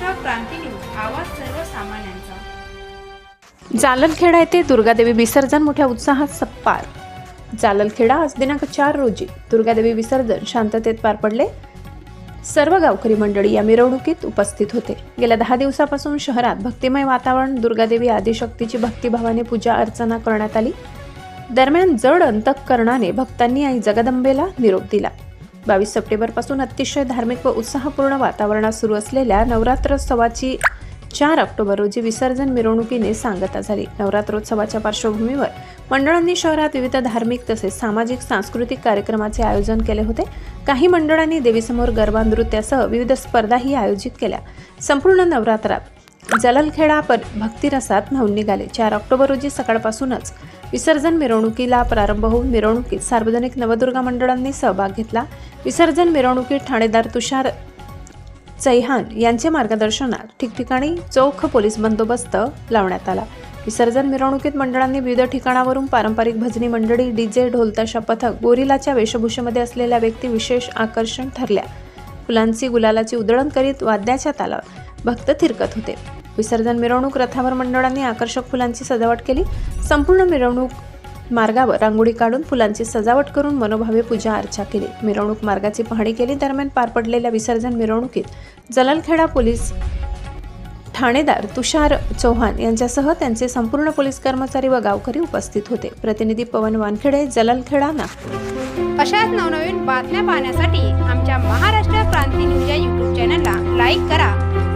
क्रांती news आवाज सर्वसामान्यांचा. जाललखेडा येथे दुर्गादेवी विसर्जन मोठ्या उत्साहात सप्पार. जाललखेडा आज दिनांक चार रोजी दुर्गादेवी विसर्जन शांततेत पार पडले. सर्व गावकरी मंडळी या मिरवणुकीत उपस्थित होते. गेल्या दहा दिवसापासून शहरात भक्तिमय वातावरण दुर्गादेवी आदिशक्तीची भक्तिभावाने पूजा अर्चना करण्यात आली. दरम्यान जड अंतकरणाने भक्तांनी आई जगदंबेला निरोप दिला. बावीस सप्टेंबरपासून अतिशय धार्मिक व उत्साहपूर्ण वातावरणात सुरू असलेल्या नवरात्रोत्सवाची चार ऑक्टोबर रोजी विसर्जन मिरवणुकीने सांगता झाली. नवरात्रोत्सवाच्या पार्श्वभूमीवर मंडळांनी शहरात विविध धार्मिक तसेच सामाजिक सांस्कृतिक कार्यक्रमाचे आयोजन केले होते. काही मंडळांनी देवीसमोर गरबा नृत्यासह विविध स्पर्धाही आयोजित केल्या. संपूर्ण नवरात्रात जललखेडा पर भक्तिरसात न्हावून निघाले. चार ऑक्टोबर रोजी सकाळपासूनच विसर्जन मिरवणुकीला प्रारंभ होऊन मिरवणुकीत सार्वजनिक नवदुर्गा मंडळांनी सहभाग घेतला. विसर्जन मिरवणुकीत ठाणेदार तुषार चैहान यांचे मार्गदर्शनात ठिकठिकाणी चोख पोलीस बंदोबस्त लावण्यात आला. विसर्जन मिरवणुकीत मंडळांनी विविध ठिकाणावरून पारंपरिक भजनी मंडळी डीजे ढोलताशा पथक गोरिलाच्या वेशभूषेमध्ये असलेल्या व्यक्ती विशेष आकर्षण ठरल्या. फुलांची गुलालाची उधळण करीत वाद्याच्या तालावर भक्त थिरकत होते. विसर्जन मिरवणूक रथावर मंडळांनी आकर्षक फुलांची सजावट केली. संपूर्ण मिरवणूक मार्गावर रांगोळी काढून फुलांची सजावट करून मनोभावे पूजा अर्चा केली. मिरवणूक मार्गाची पाहणी केली दरम्यान पार पडलेल्या विसर्जन मिरवणुकीत जलालखेडा पोलीस ठाणेदार तुषार चौहान यांच्यासह त्यांचे संपूर्ण पोलीस कर्मचारी व गावकरी उपस्थित होते. प्रतिनिधी पवन वानखेडे जललखेडा नागपूर अशाच नवनवीन बातम्या पाहण्यासाठी आमच्या महाराष्ट्र क्रांती न्यूज या यूट्यूब चॅनलला लाईक करा.